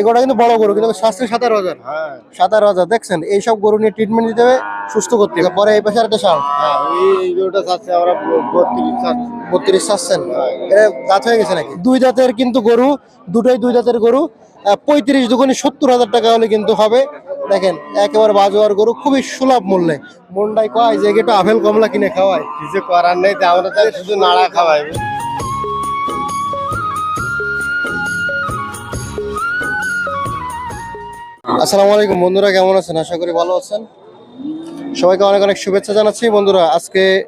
এগুলো কিন্তু বড় গরু কিন্তু স্বাস্থ্য সাতারো হাজার। হ্যাঁ। সাতারো হাজার দেখছেন? এইসব গরু নিয়ে ট্রিটমেন্ট দিতে হবে সুস্থ করতে হবে। পরে এই পাশে একটা সার। হ্যাঁ এই এই গরুটা চাচ্ছে আমরা বত্রিশ চাচ্ছেন এটা দাঁত হয়ে গেছে নাকি? দুই দাঁতের কিন্তু গরু দুটোই দুই দাঁতের গরু। পঁয়ত্রিশ দুগুনি সত্তর হাজার টাকা হলে কিন্তু হবে। দেখেন একেবারে বাজোয়ার গরু খুবই সুলভ মূল্যে। মন্ডাই কয় যে একটু আপেল কমলা কিনে খাওয়ায়। কিছু করার নেই আমরা শুধু নাড়া খাওয়াই। আসসালামু আলাইকুম, বন্ধুরা কেমন আছেন? আশা করি ভালো আছেন। সবাইকে অনেক অনেক শুভেচ্ছা জানাচ্ছি। বন্ধুরা, আজকে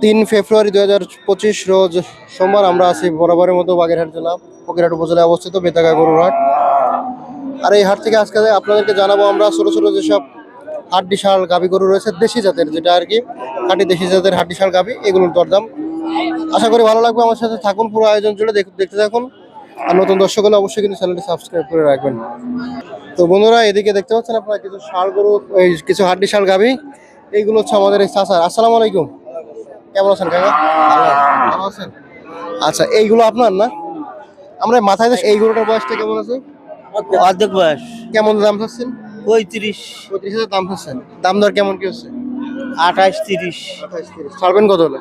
তিন ফেব্রুয়ারি দুই হাজার পঁচিশ রোজ সোমবার আমরা আছি বরাবরের মতো বাগেরহাট জেলা ফকিরহাট উপজেলায় অবস্থিত বেতাগা গরুর হাট। আর এই হাট থেকে আজকে আপনাদেরকে জানাব আমরা ছোটো ছোটো যেসব হাড্ডি শাল, গাভি গরু রয়েছে, দেশি জাতের যেটা আর কি হাড্ডি দেশি জাতের হাড্ডি শাল, গাভি, এগুলোর দরদাম। আশা করি ভালো লাগবে। আমার সাথে থাকুন, পুরো আয়োজন জুড়ে দেখ- দেখতে থাকুন। আর নতুন দর্শক হলে অবশ্যই কিন্তু চ্যানেলটি সাবস্ক্রাইব করে রাখবেন। তো বন্ধুরা এদিকে দেখতে পাচ্ছেন আপনারা কিছু ষাড় গরু এই কিছু হাড্ডি ষাড় গাভি। এইগুলো হচ্ছে আমাদের এই চাষার আসসালামু আলাইকুম। কেমন আছেন কাকা? ভালো আছেন? আচ্ছা এইগুলো আপনার না? আমরা মাথায় এই গরুটার বয়সটা কেমন আছে? অর্ধেক বয়স। কেমন দাম চাচ্ছেন? পঁয়ত্রিশ। পঁয়ত্রিশ হাজার দাম চাচ্ছেন। দাম দর কেমন কি হচ্ছে? আঠাশ তিরিশ। আঠাশ তিরিশ। ছাড়বেন কত হলে?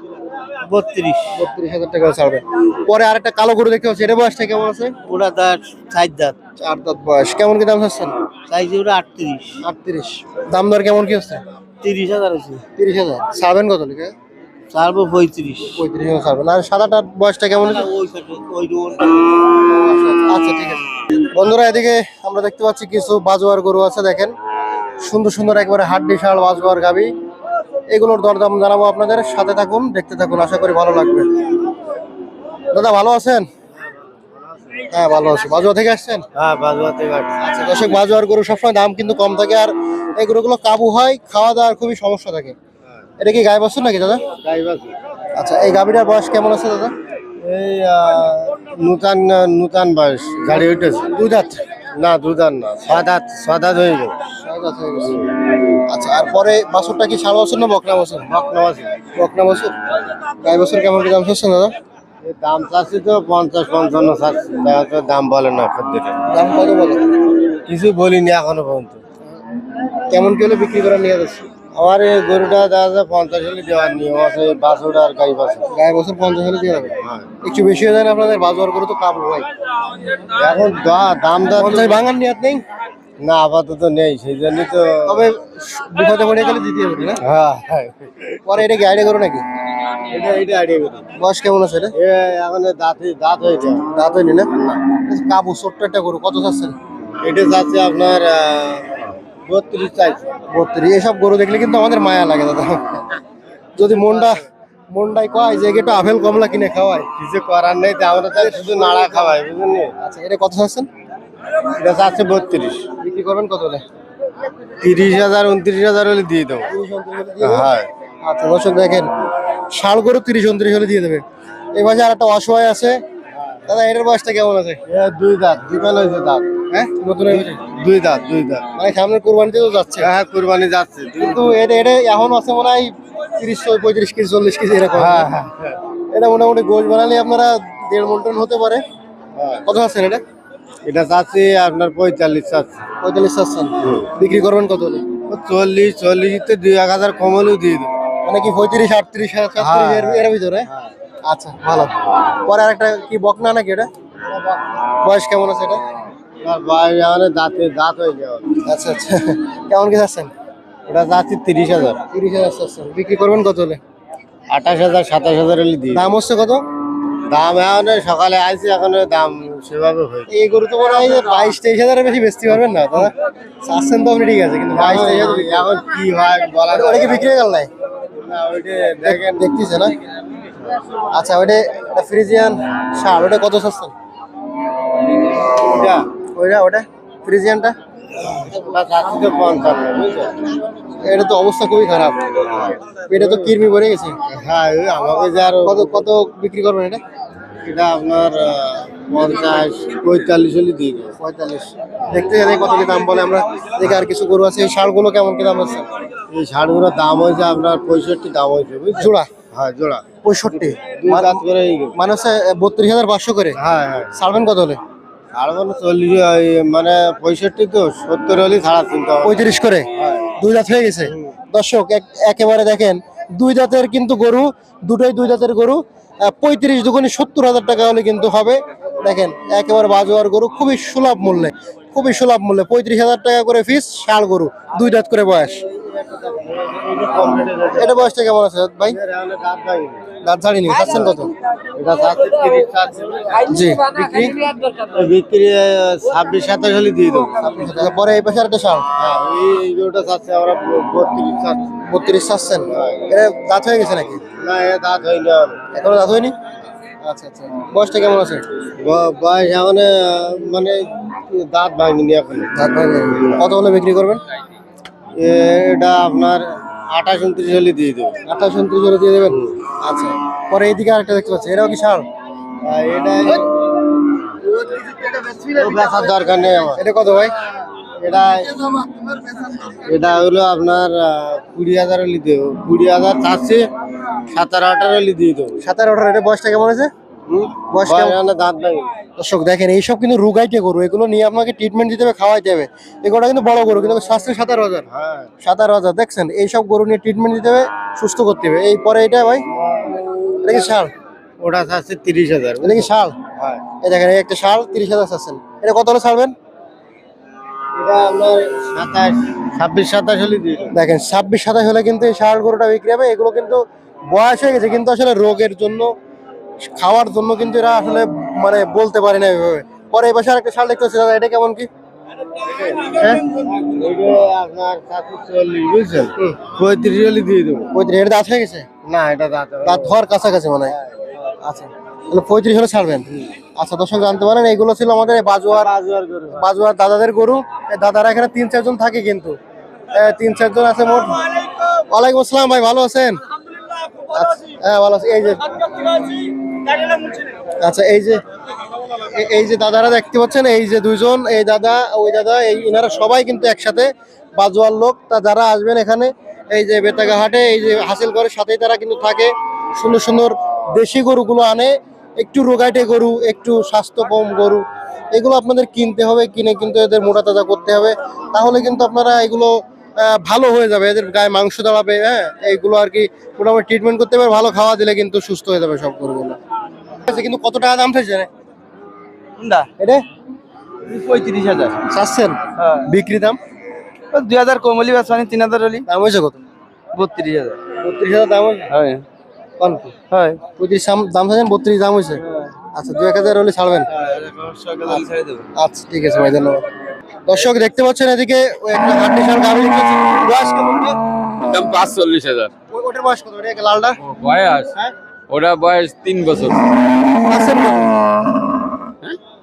বত্রিশ। বত্রিশ হাজার টাকা ছাড়বেন পরে আরেকটা কালো গরু দেখতে পাচ্ছি এটা বয়সটা কেমন আছে? ওরা দাঁত সাইড দাঁত। চার দাঁত বয়স। কেমন কি দাম চাচ্ছেন? সাইজ ওরা আটত্রিশ। আটত্রিশ। দাম দর কেমন কি হচ্ছে? তিরিশ হাজার আছে তিরিশ হাজার। ছাড়বেন কত লিখে? পঁয়ত্রিশ। পঁয়ত্রিশ হাজার ছাড়বেন। আর সাদাটার বয়সটা কেমন আচ্ছা ঠিক আছে। বন্ধুরা এদিকে আমরা দেখতে পাচ্ছি কিছু বাজোয়ার গরু আছে দেখেন। সুন্দর সুন্দর একবারে হাড্ডি শাল বাজোয়ার গাবি। এগুলোর দরদাম জানাব আপনাদের। সাথে থাকুন দেখতে থাকুন আশা করি ভালো লাগবে। দাদা ভালো আছেন? হ্যাঁ ভালো আছি। বাজুয়া থেকে আসছেন? হ্যাঁ আচ্ছা দর্শক বাজুয়ার গরু সবসময় দাম কিন্তু কম থাকে আর এই গরুগুলো কাবু হয় খাওয়া দাওয়ার খুবই সমস্যা থাকে। এটা কি গায়ে বছর নাকি দাদা? আচ্ছা এই গাভীটার বয়স কেমন আছে দাদা? এই নূতন নূতন বয়স গাড়ি উঠেছে। দুই দাঁত? না দুধান না সাদাত সাদাত হয়ে গেল ছয় দাঁত হয়ে গেছে। আচ্ছা আর পরে বাছুরটা কি সাড়ে বছর না বকনা বছর? বকনা আছে বকনা বছর? গায়ে বছর কেমন কি দাম চাচ্ছেন দাদা? দাম চাচ্ছি তো পঞ্চাশ পঞ্চান্ন চাচ্ছি। তো দাম বলে না খদ্দের দাম কত বলে। কিছু বলিনি এখনও পর্যন্ত। কেমন কি হলে বিক্রি করে নিয়ে যাচ্ছে আমার এই গরুটা দেখা যায় পঞ্চাশ হলে দেওয়ার নিয়ম আছে বাছুর আর গাই বাছুর গায়ে বছর পঞ্চাশ হলে দিয়ে যাবে? হ্যাঁ। একটু বেশি হয়ে যায় না আপনাদের? বাজার করে তো কাবু ভাই। এখন দা- দাম দর পঞ্চাশ ভাঙার নিয়াত নেই? না আপাতত নেই সেই জন্যই তো তবে বিপদে পড়ে গেলে দিতে হবে না? হ্যাঁ। পরে এটা কি আইডিয়া করো নাকি? এটা এটা আইডিয়া করি। বয়স কেমন আছে এখন দাঁত দাঁত হয়েছে দাঁত হয়নি না? কাবু ছোট্ট একটা গরু কত চাচ্ছেন এটা যাচ্ছে আপনার বত্রিশ চাইছে। বত্রিশ এসব গরু দেখলে কিন্তু আমাদের মায়া লাগে দাদা। যদি মনটা মনটাই কয় যে একটু আপেল কমলা কিনে খাওয়ায়। কিছু করার নেই তো আমরা শুধু নাড়া খাওয়াই বুঝলেন আচ্ছা এটা কত চাচ্ছেন? এটা যাচ্ছে বত্রিশ। বিক্রি করবেন কত হলে? তিরিশ হাজার উনত্রিশ হাজার হলে দিয়ে দেবো। হ্যাঁ। আচ্ছা দর্শক দেখেন ষাড় গরু তিরিশ উনত্রিশ হলে দিয়ে দেবে। এই মাঝে আর একটা অসহায় আছে। দাদা এটার বয়সটা কেমন আছে? দুই দাঁত হয়েছে দাঁত। হ্যাঁ? নতুন? দুই দাঁত দুই দাঁত। মানে সামনের কোরবানিতে তো যাচ্ছে। হ্যাঁ কুরবানি যাচ্ছে। কিন্তু এটা এটা এখন আছে মনে হয় তিরিশ পঁয়ত্রিশ কেজি চল্লিশ কেজি এরকম। হ্যাঁ হ্যাঁ এটা মোটামুটি গোল বানালে আপনারা দেড় মন টন হতে পারে। হ্যাঁ। কত আছেন এটা এটা চাচ্ছি আপনার পঁয়তাল্লিশ চাচ্ছি। পঁয়তাল্লিশ চাচ্ছেন? বিক্রি করবেন কত হলে? চল্লিশ চল্লিশ তো দুই এক হাজার কম হলেও দিয়ে দেবো। মানে কি পঁয়ত্রিশ আটত্রিশ সাতত্রিশ এর এর ভিতরে? আচ্ছা ভালো। পরে আরেকটা কি বকনা নাকি এটা? বয়স কেমন আছে এটা? দাঁতে দাঁত হয়ে যাওয়া আচ্ছা আচ্ছা। কেমন কি যাচ্ছেন ওটা যাচ্ছি তিরিশ হাজার। তিরিশ হাজার চাচ্ছেন। বিক্রি করবেন কত হলে? আঠাশ হাজার সাতাশ হাজার হলে দিয়ে দাম হচ্ছে কত? দাম এখন সকালে আইছি এখন দাম সেভাবে হয়েছে এই গরু তো মনে হয় যে বাইশ তেইশ হাজারের বেশি বেচতে পারবেন না দাদা। চাচ্ছেন তো আপনি ঠিক আছে কিন্তু বাইশ তেইশ হাজার এখন কি হয় বলা ওটা- কি বিক্রি হয়ে গেল নাই? না ওইটা দেখতেছে না? আচ্ছা ওটা ওটা ফ্রিজিয়ান সার ওটা কত চাচ্ছেন এটা ওইটা ওটা ফ্রিজিয়ানটা? এটা তো অবস্থা খুবই খারাপ। এটা তো কিরমি পড়ে গেছে। হ্যাঁ আমাকে যে আর কত কত বিক্রি করবেন এটা? এটা আপনার পঞ্চাশ পঁয়তাল্লিশ হলে দিয়ে দেবো। পঁয়তাল্লিশ। দেখতে জানি কত কি দাম বলে আমরা দেখে আর কিছু গরু আছে এই ষাঁড়গুলো কেমন কি দাম আছে? এই শাড়িগুলোর দাম হয়েছে আপনার পঁয়ষট্টি দাম হয়েছে জোড়া? হ্যাঁ জোড়া। পঁয়ষট্টি। দাঁত করে মানে হচ্ছে বত্রিশ হাজার পাঁচশো করে? হ্যাঁ হ্যাঁ। ছাড়বেন কত হলে? মানে চল্লিশ মানে পঁয়ষট্টি তো সত্তর হলে ছাড়া চিন্তা পঁয়ত্রিশ করে? দুই দাঁত হয়ে গেছে? দর্শক এক- একেবারে দেখেন দুই দাঁতের কিন্তু গরু দুটোই দুই দাঁতের গরু পঁয়ত্রিশ দুগুনি সত্তর হাজার টাকা হলে কিন্তু হবে। দেখেন একেবারে বাজোয়ার গরু খুবই সুলভ মূল্যে খুবই সুলভ মূল্যে পঁয়ত্রিশ হাজার টাকা করে ফিস ষাড় গরু দুই দাঁত করে বয়স। এটা বয়সটা কেমন আছে ভাই? দাঁত ছাড়িনি খাচ্ছেন কত। জি। বিক্রি। ছাব্বিশ সাতাশ হলে দিয়ে দেবো। পরে এই পাশে একটা হ্যাঁ চাচ্ছে আমরা বত্রিশ চাচ্ছি। বত্রিশ চাচ্ছেন? এটা দাঁত হয়ে গেছে নাকি? না দাঁত হয়নি এখনও। এখনও দাঁত হয়নি? আচ্ছা আচ্ছা। বয়সটা কেমন আছে? বয়স এখন মানে দাঁত ভাঙিনি এখন। দাঁত ভাঙে কত হলে বিক্রি করবেন? এটা আপনার আঠাশ উনত্রিশ হলে দিয়ে দেবো। আঠাশ উনত্রিশ হলে দিয়ে দেবেন? আচ্ছা। পরে এইদিকে আরেকটা দেখতে পাচ্ছি এটাও কি সার? এটা বেচার দরকার নেই আমার। এটা কত ভাই? এটা এটা হলো আপনার কুড়ি হাজার হলে দেবো। কুড়ি হাজার চারশে সাতারো আঠারো হলে দিয়ে দেবো। সাতার আঠারো এটা বয়সটা কেমন আছে বয়স বয়স কেমন? দাঁত ভাঙিনি দর্শক দেখেন এইসব কিন্তু রুগাইটে গরু এগুলো নিয়ে আপনাকে ট্রিটমেন্ট দিতে হবে খাওয়াইতে হবে। এগুলো কিন্তু বড় গরু কিন্তু স্বাস্থ্য সাতারো হাজার। হ্যাঁ। হাজার দেখছেন? এইসব গরু নিয়ে ট্রিটমেন্ট দিতে হবে সুস্থ করতে হবে। এই পরে এটা ভাই? এটা কি শাল? ওটা চাচ্ছে তিরিশ হাজার। এটা কি শাল? হ্যাঁ। এই দেখেন এই একটা শাল তিরিশ হাজার চাচ্ছেন এটা কত হলে ছাড়বেন? ছাব্বিশ সাতাশ হলে দেখেন ছাব্বিশ সাতাশ হলে কিন্তু এই ষাঁড় গরুটা বিক্রি হবে এগুলো কিন্তু বয়স হয়ে গেছে কিন্তু আসলে রোগের জন্য খাওয়ার জন্য কিন্তু এরা আসলে মানে বলতে পারে না এভাবে। পরে এই পাশে আরেকটা ষাঁড় দেখতে দাদা এটা কেমন কি? পঁয়ত্রিশ হলে ছাড়বেন? আচ্ছা দর্শক জানতে পারেন এইগুলো ছিল আমাদের এই বাজুয়ার বাজুয়ার দাদাদের গরু। দাদারা এখানে তিন চারজন থাকে কিন্তু। তিন চারজন আছে মোট। ওয়ালাইকুম আসসালাম ভাই ভালো আছেন? হ্যাঁ আচ্ছা এই যে এই যে দাদারা দেখতে পাচ্ছেন, এই যে দুইজন, এই দাদা, ওই দাদা, এই ইনারা সবাই কিন্তু একসাথে বাজুয়ার লোক। তা যারা আসবেন এখানে, এই যে বেতাগা হাটে, এই যে হাসিল করে সাথেই তারা কিন্তু থাকে। সুন্দর সুন্দর দেশি গরুগুলো আনে। একটু রোগাইটে গরু, একটু স্বাস্থ্য কম গরু। এগুলো আপনাদের কিনতে হবে, কিনে কিন্তু এদের মোটা তাজা করতে হবে। তাহলে কিন্তু আপনারা এগুলো ভালো হয়ে যাবে। এদের গায়ে মাংস দাঁড়াবে হ্যাঁ এইগুলো আর কি মোটামুটি ট্রিটমেন্ট করতে পারবে ভালো খাওয়া দিলে কিন্তু সুস্থ হয়ে যাবে সব গরুগুলো। আচ্ছা, কিন্তু কত টাকা দাম চাইছে এটা? পঁয়ত্রিশ হাজার। চাচ্ছেন? হ্যাঁ। বিক্রি দাম? দুই হাজার কম হলি বাস তিন হাজার হলি দাম হয়েছে কত? বত্রিশ হাজার। বত্রিশ হাজার দাম হয়েছে? হয়। হয়। পঁয়ত্রিশ দাম- দাম চাইছেন বত্রিশ দাম হয়েছে? আচ্ছা দু এক হাজার হলে ছাড়বেন? আচ্ছা ঠিক আছে ভাই ধন্যবাদ। দর্শক দেখতে পাচ্ছেন এদিকে একটা বয়স কেমন দাম পাঁচ চল্লিশ হাজার। ওটার বয়স কত? ওটা লালটা? বয়স? হ্যাঁ। ওটা বয়স তিন বছর। চাচ্ছেন কত?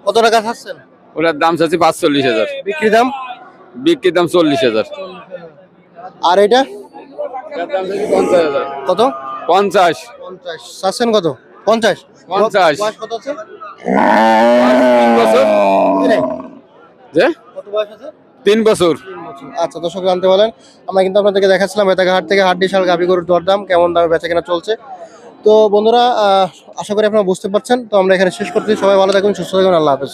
কত টাকা চাচ্ছেন? ওটার দাম চাচ্ছি পাঁচ চল্লিশ হাজার। বিক্রি দাম? বিক্রির দাম চল্লিশ হাজার। আর এটা? কত? পঞ্চাশ। পঞ্চাশ। চাচ্ছেন কত? পঞ্চাশ। পঞ্চাশ। কত আছে? তিন বছর। যে? কত বয়স আছে? তিন বছর। আচ্ছা দর্শক জানতে বলেন আমরা কিন্তু আপনাদেরকে দেখাচ্ছিলাম বেতাঘাট থেকে হাড্ডি শাল গাভি গরুর দরদাম কেমন দামে বেচা কেনা চলছে। তো বন্ধুরা আহ, আশা করি আপনারা বুঝতে পারছেন। তো আমরা এখানে শেষ করতেছি। সবাই ভালো থাকুন সুস্থ থাকুন আল্লাহ হাফেজ।